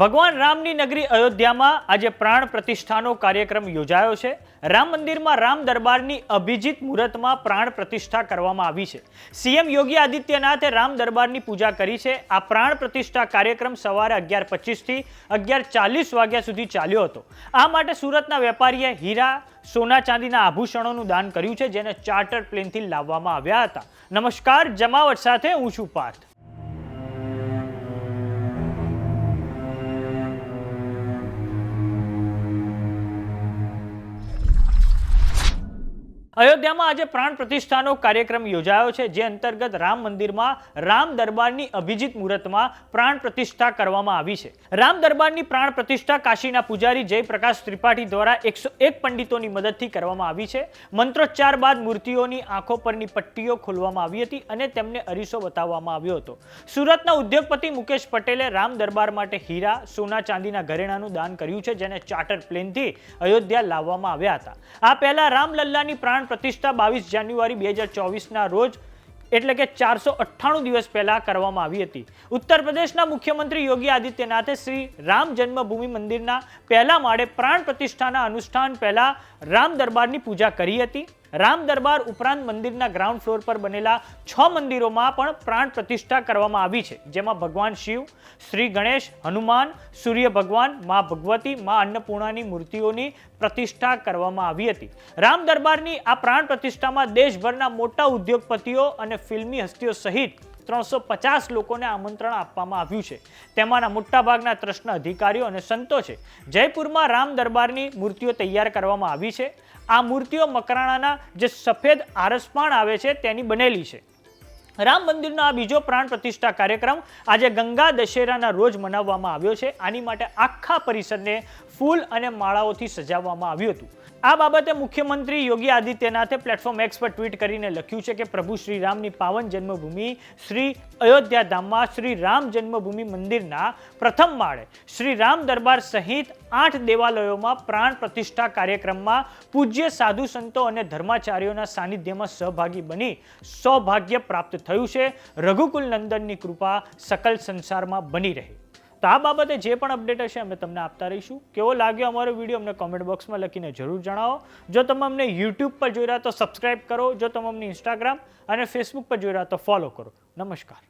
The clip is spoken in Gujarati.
ભગવાન રામની નગરી અયોધ્યામાં આજે પ્રાણ પ્રતિષ્ઠાનો કાર્યક્રમ યોજાયો છે. રામ મંદિરમાં રામ દરબારની અભિજીત મુહૂર્તમાં પ્રાણ પ્રતિષ્ઠા કરવામાં આવી છે. સીએમ યોગી આદિત્યનાથે રામ દરબારની પૂજા કરી છે. આ પ્રાણ પ્રતિષ્ઠા કાર્યક્રમ સવારે અગિયાર પચીસથી અગિયાર ચાલીસ વાગ્યા સુધી ચાલ્યો હતો. આ માટે સુરતના વેપારીએ હીરા, સોના ચાંદીના આભૂષણોનું દાન કર્યું છે, જેને ચાર્ટર પ્લેનથી લાવવામાં આવ્યા હતા. નમસ્કાર, જમાવટ સાથે હું છું પાર્થ. અયોધ્યામાં આજે પ્રાણ પ્રતિષ્ઠાનો કાર્યક્રમ યોજાયો છે, જે અંતર્ગત રામ મંદિરમાં રામ દરબારની અભિજીત મુહૂર્તમાં પ્રાણ પ્રતિષ્ઠા કરવામાં આવી છે. રામ દરબારની પ્રાણ પ્રતિષ્ઠા કાશીના પૂજારી જયપ્રકાશ ત્રિપાઠી દ્વારા એકસો એક પંડિતોની મદદથી કરવામાં આવી છે. મંત્રોચ્ચાર બાદ મૂર્તિઓની આંખો પરની પટ્ટીઓ ખોલવામાં આવી હતી અને તેમને અરીસો બતાવવામાં આવ્યો હતો. સુરતના ઉદ્યોગપતિ મુકેશ પટેલે રામ દરબાર માટે હીરા, સોના ચાંદીના ઘરેણાનું દાન કર્યું છે, જેને ચાર્ટર પ્લેનથી અયોધ્યા લાવવામાં આવ્યા હતા. આ પહેલા રામલલ્લાની પ્રાણ પ્રતિષ્ઠા બાવીસ જાન્યુઆરી બે હજાર ચોવીસના રોજ, એટલે કે ચારસો અઠ્ઠાણું દિવસ પહેલા કરવામાં આવી હતી. ઉત્તર પ્રદેશના મુખ્યમંત્રી યોગી આદિત્યનાથે શ્રી રામ જન્મભૂમિ મંદિરના પહેલા માળે પ્રાણ પ્રતિષ્ઠાના અનુષ્ઠાન પહેલા રામ દરબારની પૂજા કરી હતી. રામ દરબાર ઉપરાંત મંદિરના ગ્રાઉન્ડ ફ્લોર પર બનેલા છ મંદિરોમાં પણ પ્રાણ પ્રતિષ્ઠા કરવામાં આવી છે. જેમાં ભગવાન શિવ, શ્રી ગણેશ, હનુમાન, સૂર્ય ભગવાન, મા ભગવતી, મા અન્નપૂર્ણાની મૂર્તિઓની પ્રતિષ્ઠા કરવામાં આવી હતી. રામ દરબારની આ પ્રાણ પ્રતિષ્ઠામાં દેશભરના મોટા ઉદ્યોગપતિઓ અને ફિલ્મી હસ્તીઓ સહિત ત્રણસો પચાસ લોકોને આમંત્રણ આપવામાં આવ્યું છે. તેમાંના મોટાભાગના ટ્રસ્ટના અધિકારીઓ અને સંતો છે. જયપુરમાં રામ દરબારની મૂર્તિઓ તૈયાર કરવામાં આવી છે. આ મૂર્તિઓ મકરાણાના જે સફેદ આરસપાણ આવે છે તેની બનેલી છે. રામ મંદિરનો આ બીજો પ્રાણ પ્રતિષ્ઠા કાર્યક્રમ આજે ગંગા દશેરાના રોજ મનાવવામાં આવ્યો છે. આની માટે આખા પરિસરને ફૂલ અને માળાઓથી સજાવવામાં આવ્યું હતું. આ બાબતે મુખ્યમંત્રી યોગી આદિત્યનાથે પ્લેટફોર્મ એક્સ પર ટ્વીટ કરીને લખ્યું છે કે, પ્રભુ શ્રી રામની પાવન જન્મભૂમિ શ્રી અયોધ્યા ધામમાં શ્રી રામ જન્મભૂમિ મંદિરના પ્રથમ માળે શ્રી રામ દરબાર સહિત આઠ દેવાલયોમાં પ્રાણ પ્રતિષ્ઠા કાર્યક્રમમાં પૂજ્ય સાધુ સંતો અને ધર્માચાર્યોના સાનિધ્યમાં સહભાગી બની સૌભાગ્ય પ્રાપ્ત થયું છે. રઘુકુલ નંદનની કૃપા સકલ સંસારમાં બની રહે. તો આ બાબતે જે પણ અપડેટ હશે અમે તમને આપતા રહીશું. કેવો લાગ્યો અમારો વીડિયો અમને કોમેન્ટ બોક્સમાં લખીને જરૂર જણાવો. જો તમે અમને યુટ્યુબ પર જોઈ રહ્યા તો સબસ્ક્રાઇબ કરો. જો તમે અમને ઇન્સ્ટાગ્રામ અને ફેસબુક પર જોઈ રહ્યા તો ફોલો કરો. નમસ્કાર.